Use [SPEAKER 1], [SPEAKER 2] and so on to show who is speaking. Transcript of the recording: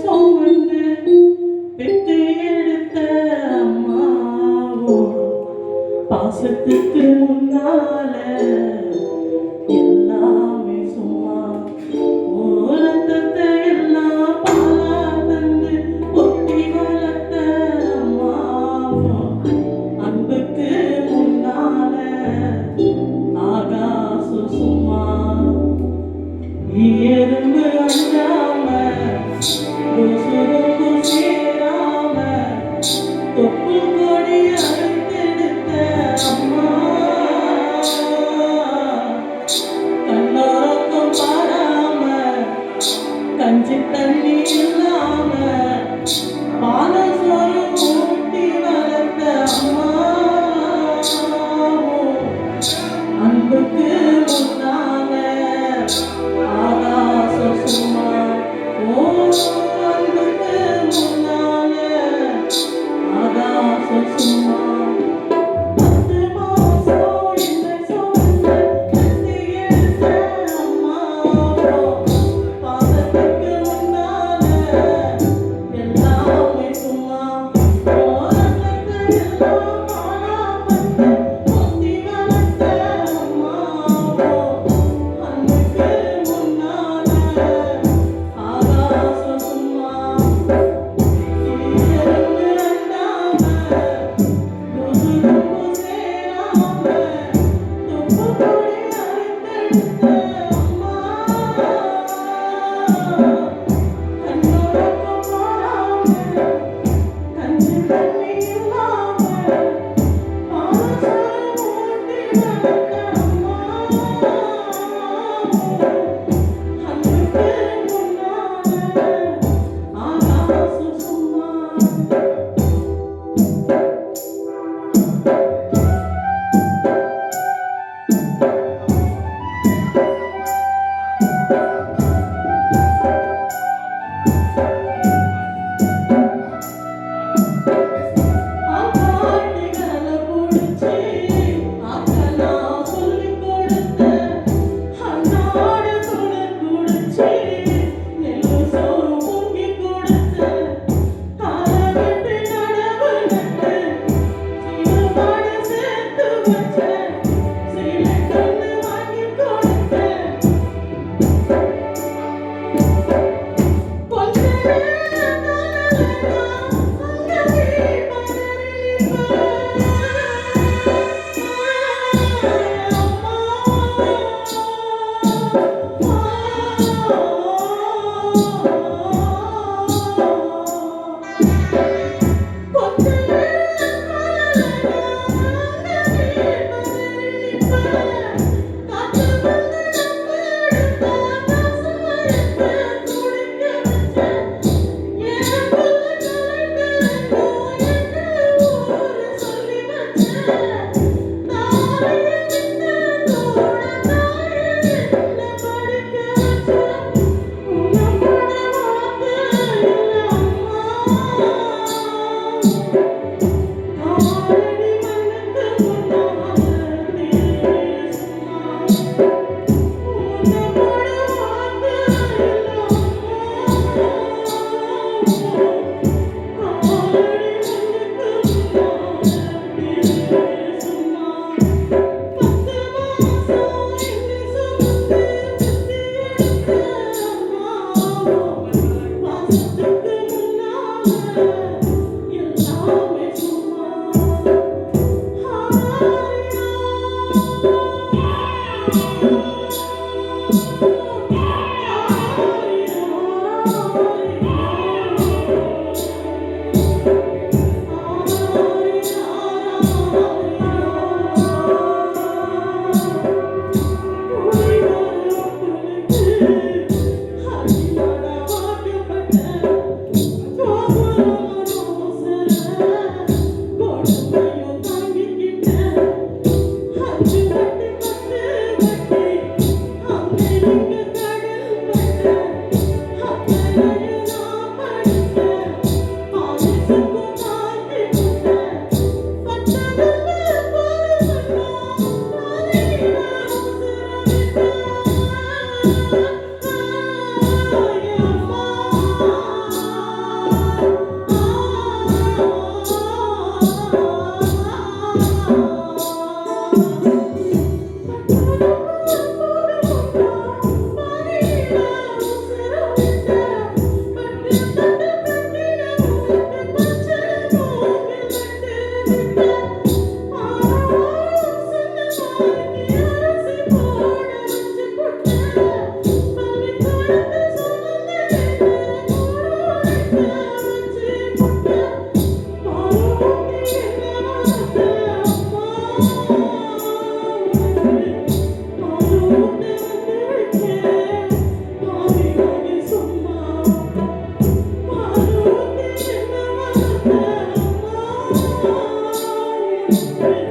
[SPEAKER 1] சுமந்து பெத்து எடுத்த அம்மாவோ பாசத்துக்கு முன்னால Deus. thank you. Thank you.